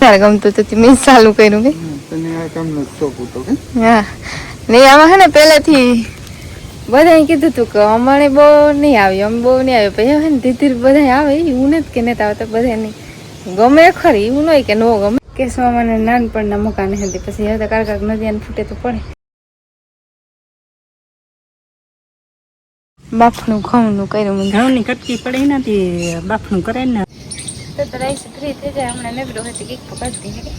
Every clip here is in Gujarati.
તારે ગમતું તો મેં ચાલુ કર્યું કે? તને આ કામનો શોખ હતો કે? હા. ને આમાં હે ને પહેલેથી બધાએ કીધું તું કે અમારે બહુ નહીં આવ્યું અમે બહુ નહીં આવ્યો. પછી હે ને ધીરે ધીરે બધા આવે એવું નથી કે નથી આવતા બધા નહીં. ગમે ખરી એવું નહીં કે ન ગમે. કેસમાં મને નાનપણના મકાન હતી પછી હવે તો કારક કારક નદી ફૂટે તો પડે. બાફનું ખમનું કર્યું મને. ઘઉંની કટકી પડે એનાથી બાફનું કરે ને. તો તો રાઈસ ફ્રી થઈ જાય. હમણાં નબળો હતી કેક પકડતી હે.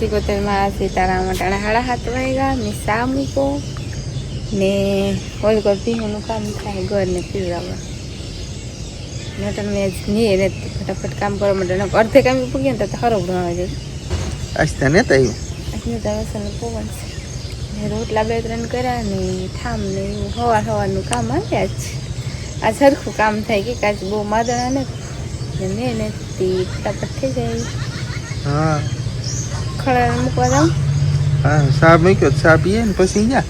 સિકોતેરમાં સીતારામ અટાણા હાથ વાગ્યા ને સા મૂકો ને ઓલ પીવાનું કામ થાય ઘરને પીવડાવવા નટન મેં નહીં ને ફટાફટ કામ કરવા માટે અડધે કામ પૂગ્યા ને તો હરો ભણવા જાય આજતા ને તો આવ્યું આજનું તો વસન પવન છે. ને રોટલા બે ત્રણ કર્યા ને ઠામ ને એવું હવાર હવારનું કામ આવ્યા જ. આ સરખું કામ થાય કે કાચ બહુ માદણા ને મેં નથી ફટાફટ થઈ જાય. હા. ખડા મૂકવા જાઉં? હા ચા મૂક્યો ચા પીએ ને પછી જા.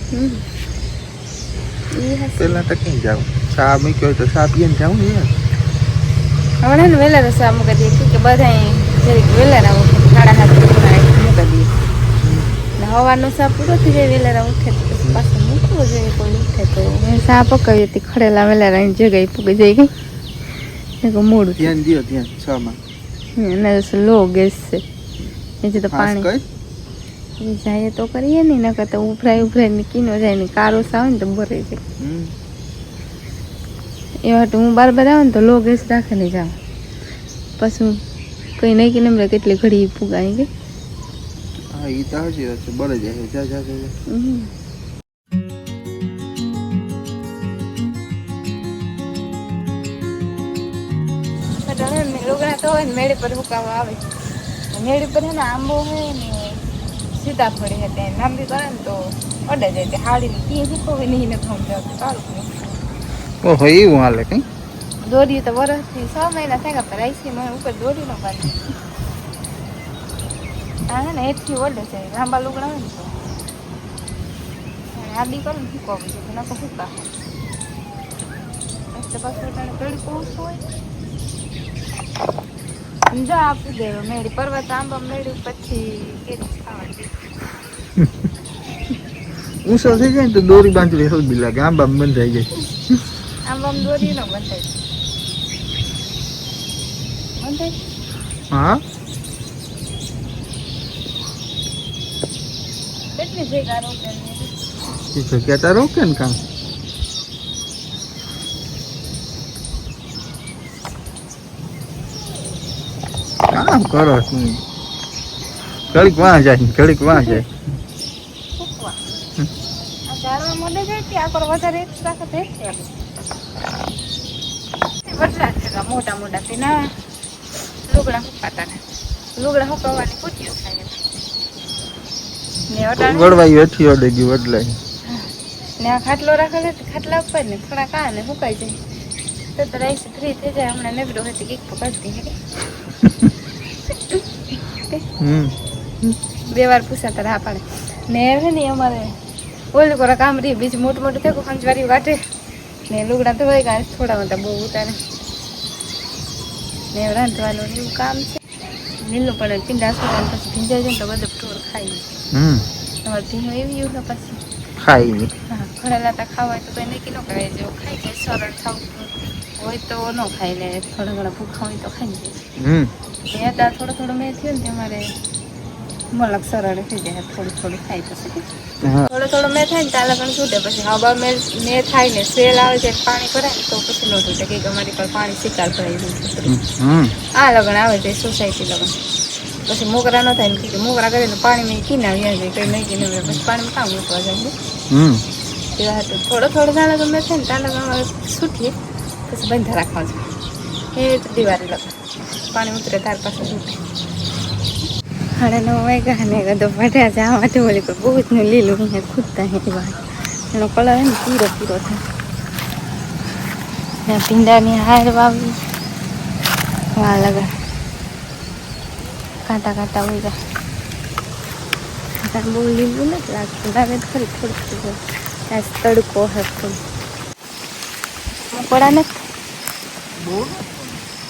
પેલા ટકી જાવ સા મૂક્યો તો ચા પીએ ને જાઉં ને હમણાં ને વહેલા રસા મૂકી દઈએ કે બધા જરીક વહેલા ઉઠે સાડા સાત મૂકી દઈએ. ને હવાનો સા પૂરો થઈ જાય વહેલા ઉઠે તો પછી મૂકવો જોઈએ કોઈ ઉઠે તો. મેં સા પકાવી હતી ખડેલા વહેલા જગ્યાએ પૂગી જઈ ગઈ મોડું ધ્યાન દિયો ધ્યાન છ માં. એને લો ગેસ છે. એ તો પાણી. એ જાય તો કરીએ ને નકર તો ઉભરાય ઉભરાય ને કીનો જાય ને કારો સા આવે ને તો ભરાઈ જાય એવા એ માટે હું બાર બાર આવે ને તો લો ગેસ રાખીને જાઉં. પછી કંઈ નહીં કે નમરે કેટલી ઘડી પુગાઈ ગઈ. હા એ તો હાજી છે બળે જાય જા જા જા તો હોય ને મેળી પર હુકાવા આવે. મેળી પર ને આંબો હે ને સીતાફળી હે તે લાંબી કરે ને તો અડે જાય તે હાડી કી હુકવી નહીં ને જાવ સારું ઓહો એવું હાલે કઈ? દોરી તો વરસથી છ મહિના થાય પર આઈસી મને ઉપર દોરી નો બાંધી હા ને એથી ઓડે છે લાંબા લુગડા હોય ને તો. આડી કરો ને ફૂકવું છે તો નકો ફૂકા તો પાછું અટાણે કડી પૂછવું હોય. જો આપી દેવો મેળી પર્વત આંબા મેળી પછી ઊંચો થઈ જાય ને તો દોરી બાંધવી બી લાગે આંબા બંધાઈ જાય. આંબા દોરી નો બંધ બંધાય? હા? કેટલી જગ્યા રોકે ને કામ. કામ કરો ઘડીક વાં જાય ઘડીક વાં જાય મોટા મોટા તેના લુગડા હુકાતા લુગડા હુકાવાની પૂછ્યું થાય ને અટાણે વડવાઈ ગયું વડલાઈ ને આ ખાટલો રાખેલો ખાટલા ઉપર ને થોડા કા ને હુકાઈ જાય તો તો રાઈસ ફ્રી થઈ જાય હમણાં નબળો હતી કેક પકડતી હે હમ. બે વાર પૂછ્યા તારે હા પાડે. ને હે ને અમારે ઓલું કરો કામ રહી બીજું મોટું મોટું થયું ખંજવારી વાટે. ને લુગડા તો હોય કાંઈ થોડા મોટા બહુ ઉતારે. ને રાંધવાનું એવું કામ છે. લીલું પણ પીંડા સોડા પછી ભીંજાઈ જાય ને તો બધું ટોર ખાઈ હમ. તમારે ભીનું એવી એવું પછી. ખાઈ ખરેલા તા ખાવા તો કંઈ નક્કી ન કરાય જો ખાઈ જાય સરળ હોય તો ન ખાઈ લે થોડા ઘણા ભૂખા હોય તો ખાઈ જાય હમ. એ ત્યાં થોડું થોડું મેં થયું ને તમારે મલક સરળ થઈ જાય થોડું થોડું ખાઈ થોડો થોડો મેં થાય ને તાલે પણ છૂટે પછી હવા મેં મેં થાય ને સેલ આવે છે પાણી ભરાય ને તો પછી ન છૂટે કે અમારી પર પાણી શિકાર ભરાઈ ગયું આ લગ્ન આવે છે સોસાયટી લગ્ન. પછી મોગરા ન થાય ને કે મોગરા કરીને પાણી મેં કીના વ્યા કઈ કંઈ નહીં કીને પછી પાણીમાં કામ મૂકવા જાય હમ. તેવા હતું. થોડો થોડો દાણા ગમે છે ને દાણા છૂટીએ. પછી બંધ રાખવા છે એ તો દિવાળી લગા પાણી ઉતરે તાર પાસે છૂટે. સાડા નવ વાગ્યા ને ગધો પડ્યા છે. આમાં માટે બોલી કોઈ બહુ જ ને લીલું અહીંયા ખૂદતા હે એ એનો કલર હે ને પીરો પીરો થાય. ને ભીંડાની હાર વાવી. વાળ લગા કાંટા કાંટા હોય જાય બહુ લીલું નથી લાગતું લાગે ખરી થોડું થોડું આજ તડકો હે ફૂલ પડા નથી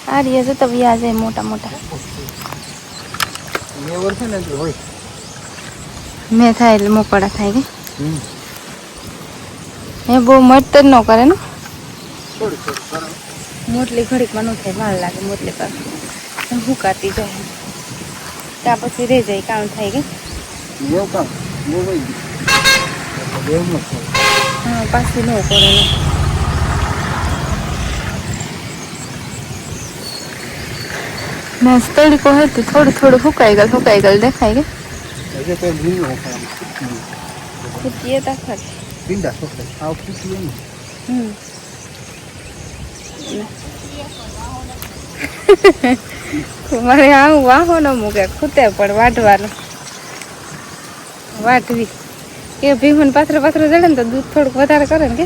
આ રહ્યા છે તો વ્યાજ મોટા મોટા ને મેં થાય એટલે મકોડા થાય કે હમ એ બહુ મટ ન કરે ને મોટલી ઘડીકમાં ન થાય વાર લાગે મોટલી પર હુકાતી જાય ત્યાં પછી રહી જાય કામ થાય કે? એવું કામ? એટલે એવું ન હા પાછું ન કરે મેં તડકો હતું થોડું થોડું સુકાઈ ગયેલ સુકાઈ ગયેલ દેખાય ગઈ હજુ તો લીલું. ખૂટીએ તા ખરી. પીંડા આવ પૂછીએ ને? હમ. મારે આવું વાહો ન મૂકે ખૂટે પણ વાઢવાનું. વાઢવી. એ ભીમન પાથરે પાથરે જડે ને તો દૂધ થોડુંક વધારે કરે ને કે?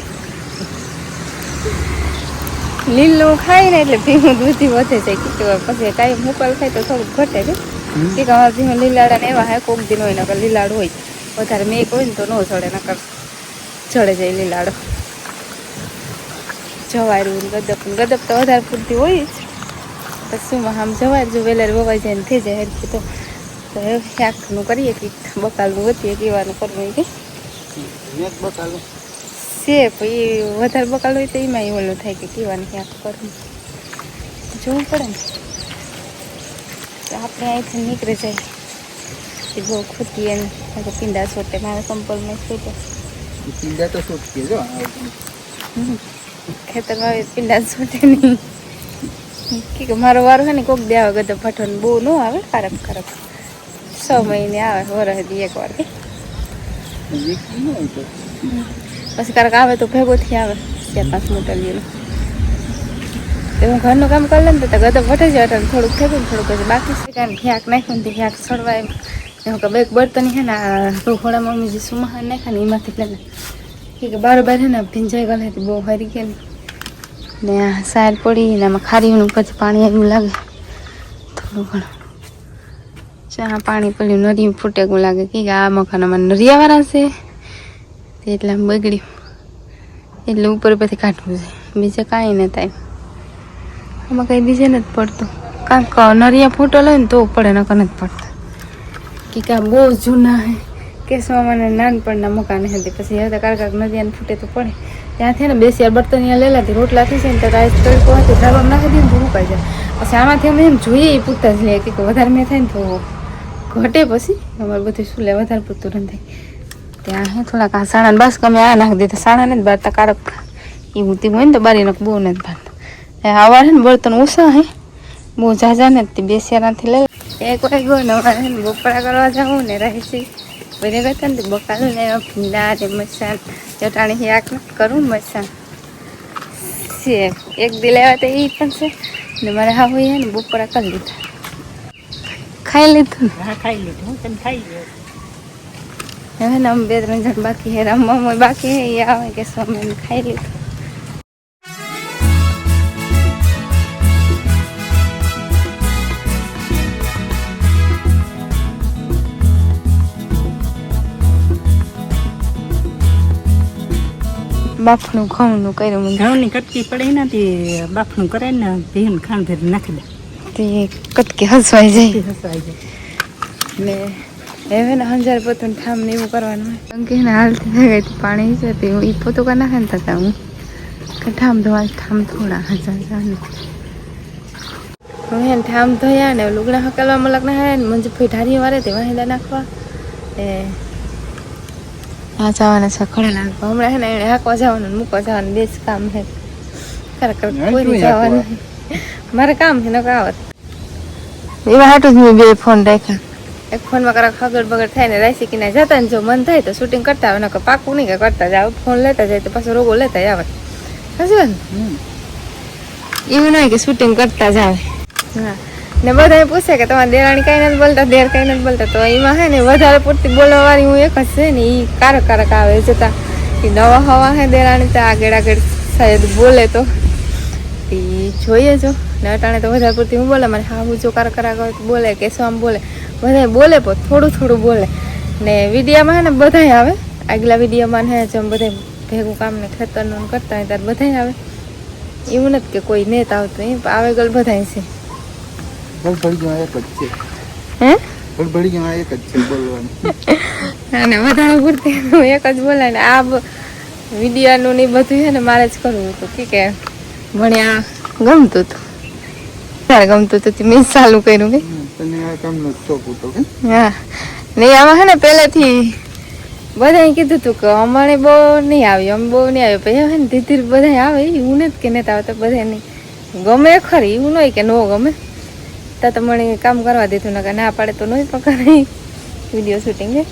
લીલું ખાય ને એટલે ભીમું દૂધી વધે છે કે પછી કાંઈ મુકલ થાય તો થોડુંક ઘટે કે કે હવે ભીમું લીલાડા ને એવા હે કોક દિન હોય નકર લીલાડ હોય. વધારે મેક હોય ને તો ન ચડે નકર ચડે જાય લીલાડો. જવાયું ગદપ ગદપ તો વધારે પૂરતી હોય જ. પછી આમ જવાય જો વેલાર વવાઈ જાય ને થઈ જાય હરખું તો. એ શાકનું કરીએ કે બકાલનું વધીએ કેવાનું કરવું કે? છે પણ એ વધારે બકાલ હોય તો એમાં ઓલું થાય કે કેવાનું ક્યાંક કરવું. જોવું પડે ને. તો આપણે અહીંથી નીકળી જાય. એ બહુ ખૂટીએ ને પછી પીંડા છોટે મારે કંપલમાં છૂટે પીંડા તો સોટકે જો. ખેતરમાં પીંડા છૂટે નહીં. કે મારો વારો હે ને કોક દે આવે ગદો ફટો બહુ ન આવે ખરાબ ખરાબ છ મહિને આવે વરસથી એક વાર. પછી કારક આવે તો ભેગો થી આવે, ચાર પાંચ મોટલીઓનો તો હું ઘરનું કામ કરી લઉં તો ગધો ફટે જાય એટલે થોડુંક ફેંકું થોડુંક પછી બાકી કાંઈ ખ્યાક નાખ્યું ને તે ખ્યાક સડવાય એમ. એમ કે બેક બર્તન છે ને, આ રોખોડા મમ્મી જે સુમા નાખ્યા ને એમાંથી લઈને કે બારોબાર છે ને, ભીંજાઈ ગયેલા બહુ હરી ગયેલી. ને આ સાર પડી ને આમાં ખારીનું પછી પાણી આવ્યું લાગે. થોડું ઘણું. ચા પાણી પડ્યું નરી ફૂટે એવું લાગે કે આ મકાનમાં નરિયાવાળા છે. એટલે બગડ્યું. એટલે ઉપર પછી કાઢવું છે. બીજે કાંઈ ન થાય. આમાં કંઈ બીજે નથી પડતું. કાંક નરિયા ફૂટો લે ને તો પડે, નકર નથી પડતા. કે કાં બહુ જૂના હે. કેસમાં મને નાનપણના મકાન હતી પછી હવે કાંક કાંક ફૂટે તો પડે. ત્યાંથી ને બેસી બર્તન અહીંયા લઈ લાતી રોટલા થઈ છે ને તો રાઈસ તડકો તો ધાબા નાખી દઈએ ને મુકાઈ જાય. પછી આમાંથી અમે એમ જોઈએ, એ પૂરતા જ લઈએ કે વધારે મેં થાય ને તો ઘટે પછી. અમારે બધું શું લે, વધારે પૂરતું રન ત્યાં હે થોડાક આ સાણા બસ અમે આ નાખી દીધા. સાણા નથી બારતા, કારક એ તેવું હોય ને તો બારી નાખ બહુ નથી બારતા. આવા ને બર્તન ઓછા હે. બહુ ઝાઝા નથી. બે શેરાથી લઈ એક વાગ્યો ને અમારે બપોરા કરવા જાઉં ને રહેશી બને કરતા ને બકાલ ને ભીંડા ને મસાન ચટાણી શાક કરું મસાલ છે એક દી લેવા તો એ પણ છે. ને મારે હા હોય ને બપોરા કરી લીધા. ખાઈ લીધું હા ખાઈ લીધું. હું તને ખાઈ ગયો? હવે ને અમે બે ત્રણ જણ બાકી હે રમવા બાકી હે એ આવે કે સ્વામી ખાઈ લીધું. બાફનું ઘઉંનું કર્યું મને. ઘઉંની કટકી પડે ને તે બાફનું કરે ને ભીમ ખાંડ ભરી નાખી દે. તે કટકી હસવાઈ જાય. હસવાઈ જાય. ને હવે ને હંજાર પોતું ઠામ ને એવું કરવાનું હોય. અંકે ને હાલતી થઈ ગઈ પાણી છે તે એ પોતું કા નાખે ને થતા હું કે ઠામ ધોવા ઠામ થોડા હજાર જાને હવે ઠામ ધોયા ને લુગડા હકલવા મલક ના હે ને મંજુ ફઈ ઢારી વારે તે વાહેલા નાખવા. એ હા જવાના છે ખડા નાખવા હમણાં હે ને એને હાંકવા જવાનું મૂકવા જવાનું બે જ કામ છે ખરેખર કોઈ જવાનું મારે કામ છે નકર આવત. એવા હાટું જ મેં બે ફોન રાખ્યા. એક ફોનમાં કરાક ખગડ બગડ થાય ને રાઈસી કિના જતા ને જો મન થાય તો શૂટિંગ કરતા આવે નકર પાકું નહીં કે કરતા જાવ. ફોન લેતા જાય તો પાછો રોગો લેતા આવે. ને? એવું નહીં કે શૂટિંગ કરતા જ આવે. હા. ને બધા પૂછે કે તમારા દેરાણી કઈ નથી બોલતા, દેર કઈ નથી બોલતા. તો એમાં હે ને વધારે પૂરતી બોલવા વાળી હું એક જ છે ને એ કારક કારક આવે જતા એ નવા હવા હે દેરાણી તો, આગળ આગળ શાયદ બોલે તો. એ જોઈએ જો. ને અટાણે તો વધારે પૂરતી હું બોલે મને હા હું જો કારક કારક આવે બોલે કે શું આમ બોલે. બધા બોલે પણ થોડું થોડું બોલે. ને વિડીયામાં હે ને બધાય આવે. આગલા વિડીયોમાં હે જેમ બધા ભેગું કામ ને ખેતરનું કરતા હોય ત્યારે બધાય આવે. એવું નથી કે કોઈ નેત આવતું એ આવે ગલ બધાય છે. ભડભડીમાં એક જ છે. હે? ભડભડીમાં એક જ છે બોલવાનું. અને વધારે પૂરતી હું એક જ બોલે ને આ વિડિયાનું ને બધું છે ને મારે જ કરવું હતું. કે ભણ્યા ગમતું હતું. ત્યારે ગમતું હતું તે મેં ચાલુ કર્યું કે? તને આ કામનો શોખ હતો કે? હા. ને આમાં હે ને પહેલેથી બધાએ કીધું હતું કે અમારે બહુ નહીં આવ્યું અમે બહુ નહીં આવ્યો. પછી હવે ને ધીરે ધીરે બધા આવે એવું નથી કે નથી આવતા બધા નહીં ગમે ખરી એવું નહીં કે ન ગમે. તો તો મને કામ કરવા દીધું ને કે ના પાડે તો નહીં પકડાય. વીડિયો શૂટિંગ હે?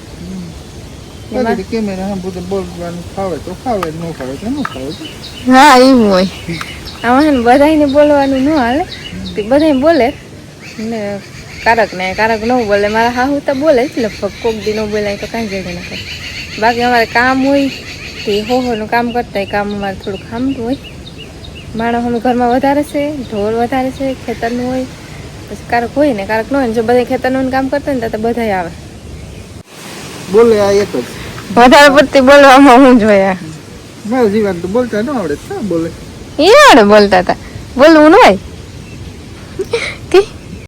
હા બધું એવું હોય. આમાં બધાને બોલવાનું ન હાલે. તે બધાય બોલે. ને કારક ને કારક ન બોલે. મારા હાહુ તો બોલે જ લગભગ. કોક દી ન બોલાય તો કાંઈ જગ્યા ના કરે બાકી અમારે કામ હોય તે હો હોનું કામ કરતા કામ અમારે થોડું ખામતું હોય. માણસ અમે ઘરમાં વધારે છે ઢોર વધારે છે ખેતરનું હોય. પછી કારક હોય ને કારક ન હોય ને જો બધા ખેતરનું કામ કરતા ને તો બધાય આવે. બોલે આ એક જ. વધારે પડતી બોલવામાં હું જોયા. મારા જીવન તો બોલતા ન આવડે. બોલે? એ આવડે બોલતા હતા બોલવું ન હોય.